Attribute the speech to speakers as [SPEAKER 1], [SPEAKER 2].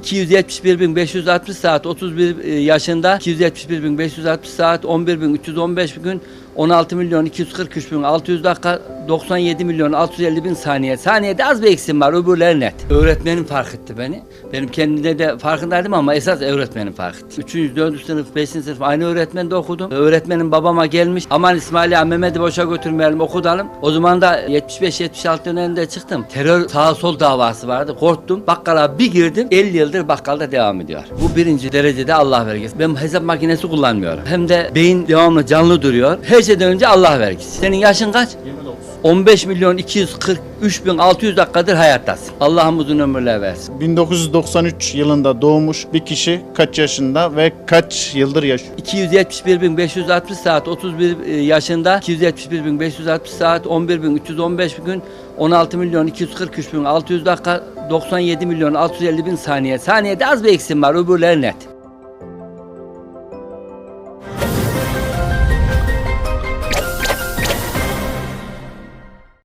[SPEAKER 1] 271.560 saat 31 yaşında 271.560 saat 11.315 gün 16 milyon 243 bin 600 dakika 97 milyon 650 bin saniye. Saniyede az bir eksim var öbürleri net. Öğretmenim fark etti beni. Benim kendimde de farkındaydım ama esas öğretmenim fark etti. 3. 4. sınıf 5. sınıf aynı öğretmende okudum. Öğretmenim babama gelmiş. Aman İsmail ya Mehmet'i boşa götürmeyelim okudalım. O zaman da 75-76 döneminde çıktım. Terör sağ sol davası vardı. Korktum. Bakkala bir girdim. 50 yıldır bakkalda devam ediyor. Bu birinci derecede Allah vergisi. Ben hesap makinesi kullanmıyorum. Hem de beyin devamlı canlı duruyor. Her şeyden önce Allah vergisi. Senin yaşın kaç? 15 milyon 243 bin 600 dakikadır hayattasın. Allah'ım uzun ömürler versin.
[SPEAKER 2] 1993 yılında doğmuş bir kişi kaç yaşında ve kaç yıldır yaşıyor?
[SPEAKER 1] 271.560 saat 31 yaşında 271.560 saat 11.315 gün 16 milyon 243 bin 600 dakika 97 milyon 650 bin saniye. Saniyede az bir eksim var öbürleri net.